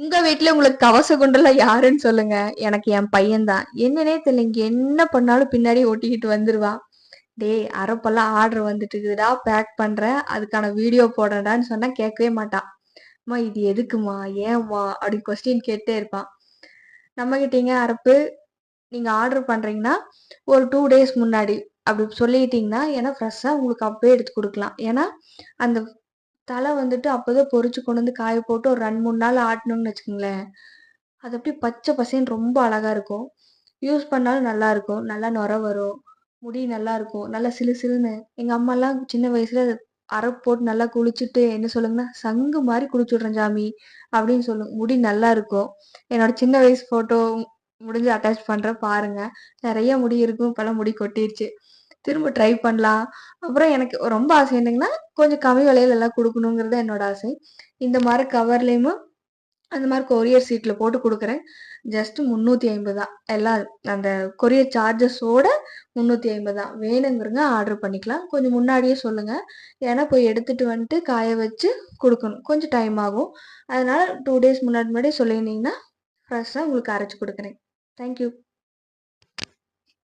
உங்க வீட்டுல உங்களுக்கு கவச குண்டெல்லாம் யாருன்னு சொல்லுங்க. எனக்கு என் பையன் தான் என்னன்னே தெரியல இங்க என்ன பண்ணாலும் பின்னாடி ஓட்டிக்கிட்டு வந்துருவான் டேய் அரப்பெல்லாம் ஆர்டர் வந்துட்டு இருக்குதுடா பேக் பண்றேன். அதுக்கான வீடியோ போடுறேன்டான்னு சொன்னா கேட்கவே மாட்டான். அம்மா இது எதுக்குமா ஏம்மா அப்படி கொஸ்டின் கேட்டே இருப்பான். நம்ம கிட்டீங்க அரப்பு நீங்க ஆர்டர் பண்றீங்கன்னா ஒரு டூ டேஸ் முன்னாடி அப்படி சொல்லிட்டீங்கன்னா ஏன்னா ஃப்ரெஷ்ஷாக உங்களுக்கு அப்பவே எடுத்து கொடுக்கலாம். ஏன்னா அந்த தலை வந்துட்டு அப்போதான் பொறிச்சு கொண்டு வந்து காய போட்டு ஒரு ரெண்டு மூணு நாள் ஆட்டணும்னு வச்சுக்கோங்களேன். அது அப்படியே பச்சை பசேன்னு ரொம்ப அழகா இருக்கும். யூஸ் பண்ணாலும் நல்லா இருக்கும். நல்லா நுர வரும். முடி நல்லா இருக்கும். நல்லா சிலு சிலுன்னு. எங்கள் அம்மாலாம் சின்ன வயசுல அரை போட்டு நல்லா குளிச்சுட்டு என்ன சொல்லுங்கன்னா சங்கு மாதிரி குளிச்சு விட்றேன் சாமி அப்படின்னு சொல்லுங்க முடி நல்லா இருக்கும். என்னோட சின்ன வயசு ஃபோட்டோ முடிஞ்சு அட்டாச் பண்ணுறேன் பாருங்க. நிறைய முடி இருக்கும். இப்போல்லாம் முடி கொட்டிடுச்சு திரும்ப ட்ரை பண்ணலாம். அப்புறம் எனக்கு ரொம்ப ஆசை என்னங்கன்னா கொஞ்சம் கம்மி விலையில எல்லாம் கொடுக்கணுங்கிறது என்னோட ஆசை. இந்த மாதிரி கவர்லேயுமே அந்த மாதிரி கொரியர் சீட்டில் போட்டு கொடுக்குறேன். ஜஸ்ட் முந்நூற்றி ஐம்பது தான். எல்லாம் அந்த கொரியர் சார்ஜஸோட முந்நூற்றி ஐம்பது தான். வேணுங்கிறங்க ஆர்டர் பண்ணிக்கலாம். கொஞ்சம் முன்னாடியே சொல்லுங்கள் ஏன்னா போய் எடுத்துகிட்டு வந்துட்டு காய வச்சு கொடுக்கணும். கொஞ்சம் டைம் ஆகும். அதனால் டூ டேஸ் முன்னாடி முன்னாடி சொல்லியிருந்தீங்கன்னா ஃப்ரெஷ்ஷாக உங்களுக்கு அரைச்சி கொடுக்குறேன். தேங்க்யூ